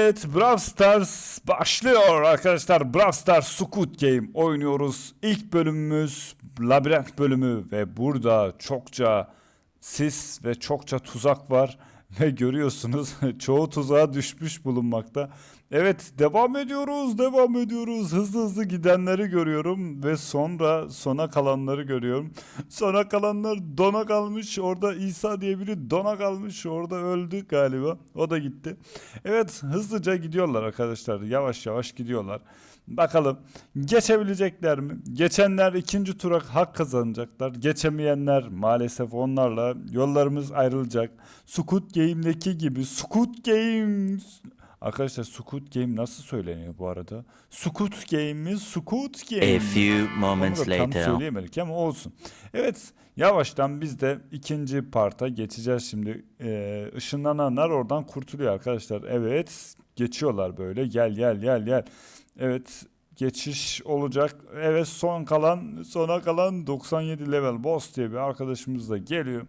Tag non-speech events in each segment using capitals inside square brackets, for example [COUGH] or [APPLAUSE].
Evet Brawl Stars başlıyor arkadaşlar. Brawl Stars Squid Game oynuyoruz. İlk bölümümüz labirent bölümü ve burada çokça sis ve çokça tuzak var. [LAUGHS] Ve görüyorsunuz [LAUGHS] çoğu tuzağa düşmüş bulunmakta. Evet devam ediyoruz devam ediyoruz. Hızlı hızlı gidenleri görüyorum ve sonra sona kalanları görüyorum. Sona kalanlar dona kalmış. Orada İsa diye biri dona kalmış. Orada öldü galiba. O da gitti. Evet hızlıca gidiyorlar arkadaşlar. Yavaş yavaş gidiyorlar. Bakalım geçebilecekler mi? Geçenler ikinci tura hak kazanacaklar. Geçemeyenler maalesef onlarla yollarımız ayrılacak. Squid Game'deki gibi Squid Game Arkadaşlar Squid Game nasıl söyleniyor bu arada? Squid Game mi? Squid Game. A few moments da tam later. söyleyemedik ama olsun. Evet yavaştan biz de ikinci parta geçeceğiz şimdi. Ee, ışınlananlar oradan kurtuluyor arkadaşlar. Evet geçiyorlar böyle gel gel gel gel. Evet geçiş olacak. Evet son kalan sona kalan 97 level boss diye bir arkadaşımız da geliyor.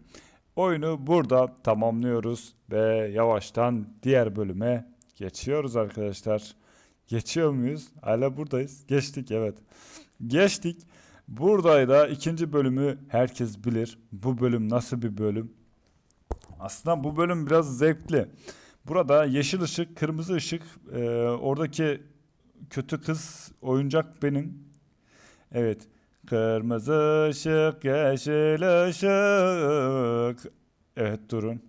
Oyunu burada tamamlıyoruz ve yavaştan diğer bölüme geçiyoruz arkadaşlar. Geçiyor muyuz? Hala buradayız. Geçtik evet. Geçtik. Buradaydı ikinci bölümü herkes bilir. Bu bölüm nasıl bir bölüm? Aslında bu bölüm biraz zevkli. Burada yeşil ışık, kırmızı ışık. e, oradaki kötü kız oyuncak benim. Evet. Kırmızı ışık, yeşil ışık. Evet durun.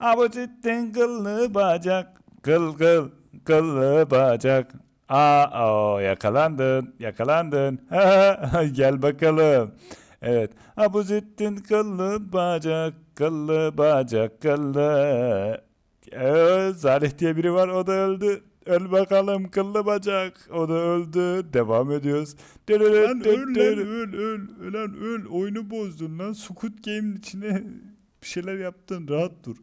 Abucittin kıllı bacak, kıl kıl, kıllı bacak. Aa, o, yakalandın, yakalandın. [LAUGHS] Gel bakalım. Evet. Abucittin kıllı bacak, kıllı bacak, kıllı. Evet, Salih diye biri var, o da öldü. Öl bakalım kıllı bacak. O da öldü. Devam ediyoruz. Lan öl lan öl öl. Ölen öl. Oyunu bozdun lan. Squid Game'in içine bir şeyler yaptın. Rahat dur.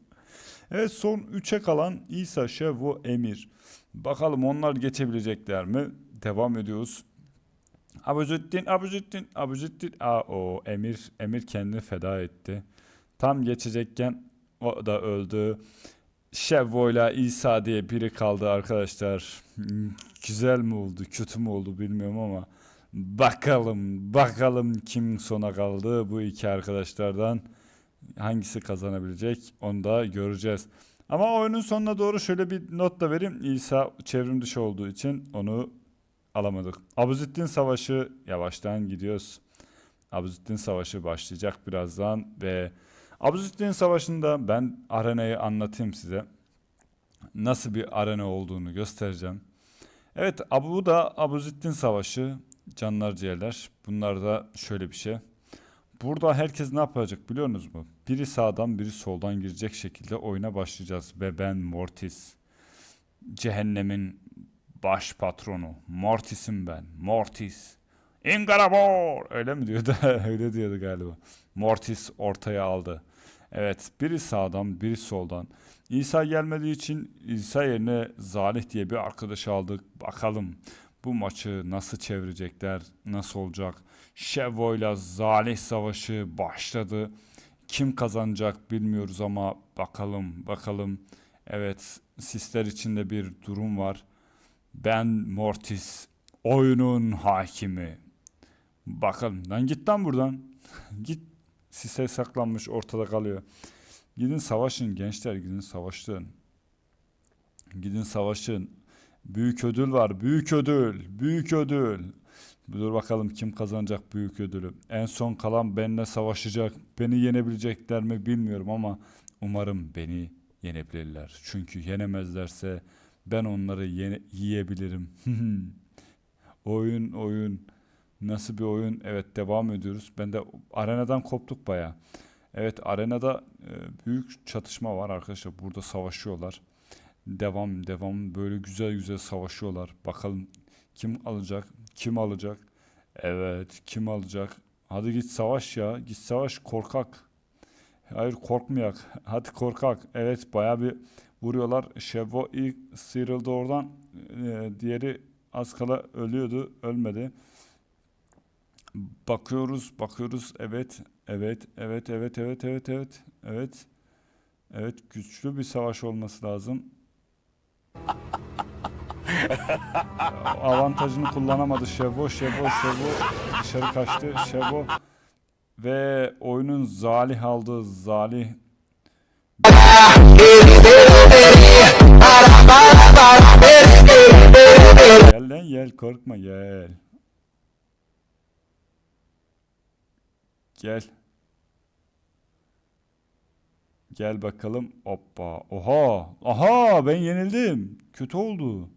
Evet son 3'e kalan İsa, Şevo, Emir. Bakalım onlar geçebilecekler mi? Devam ediyoruz. Abuzettin, Abuzettin, Abuzettin. Aa o Emir, Emir kendini feda etti. Tam geçecekken o da öldü. Şevvo ile İsa diye biri kaldı arkadaşlar. Hmm, Güzel mi oldu, kötü mü oldu bilmiyorum ama bakalım, bakalım kim sona kaldı bu iki arkadaşlardan. Hangisi kazanabilecek onu da göreceğiz. Ama oyunun sonuna doğru şöyle bir not da vereyim. İsa çevrim dışı olduğu için onu alamadık. Abuzittin Savaşı yavaştan gidiyoruz. Abuzittin Savaşı başlayacak birazdan ve Abuzittin Savaşı'nda ben arenayı anlatayım size. Nasıl bir arena olduğunu göstereceğim. Evet bu da Abuzittin Savaşı. Canlar ciğerler. Bunlar da şöyle bir şey. Burada herkes ne yapacak biliyor musunuz mu? Biri sağdan biri soldan girecek şekilde oyuna başlayacağız. Ve ben Mortis. Cehennemin baş patronu. Mortis'im ben. Mortis. Ingarabor. Öyle mi diyordu? [LAUGHS] Öyle diyordu galiba. Mortis ortaya aldı. Evet biri sağdan biri soldan. İsa gelmediği için İsa yerine Zalih diye bir arkadaş aldık. Bakalım bu maçı nasıl çevirecekler, nasıl olacak? Şevo ile Zalih savaşı başladı. Kim kazanacak bilmiyoruz ama bakalım bakalım. Evet sisler içinde bir durum var. Ben Mortis oyunun hakimi. Bakalım lan git lan buradan. [LAUGHS] git sise saklanmış ortada kalıyor. Gidin savaşın gençler gidin savaşın. Gidin savaşın. Büyük ödül var. Büyük ödül. Büyük ödül. Dur bakalım kim kazanacak büyük ödülü. En son kalan benimle savaşacak. Beni yenebilecekler mi bilmiyorum ama umarım beni yenebilirler. Çünkü yenemezlerse ben onları yene- yiyebilirim. [LAUGHS] oyun oyun. Nasıl bir oyun? Evet devam ediyoruz. Ben de arenadan koptuk baya. Evet arenada e, büyük çatışma var arkadaşlar. Burada savaşıyorlar. Devam devam böyle güzel güzel savaşıyorlar. Bakalım kim alacak? Kim alacak? Evet kim alacak? Hadi git savaş ya. Git savaş korkak. Hayır korkmayak. Hadi korkak. Evet baya bir vuruyorlar. Şevo ilk sıyrıldı oradan. Ee, diğeri az kala ölüyordu. Ölmedi. Bakıyoruz, bakıyoruz. Evet, evet, evet, evet, evet, evet, evet, evet. Evet, güçlü bir savaş olması lazım. [LAUGHS] Avantajını kullanamadı Şebo. Şebo, Şebo dışarı kaçtı. Şebo ve oyunun zalih aldığı zalih Gel lan gel korkma gel. Gel. Gel bakalım. Hoppa. Oha. Aha ben yenildim. Kötü oldu.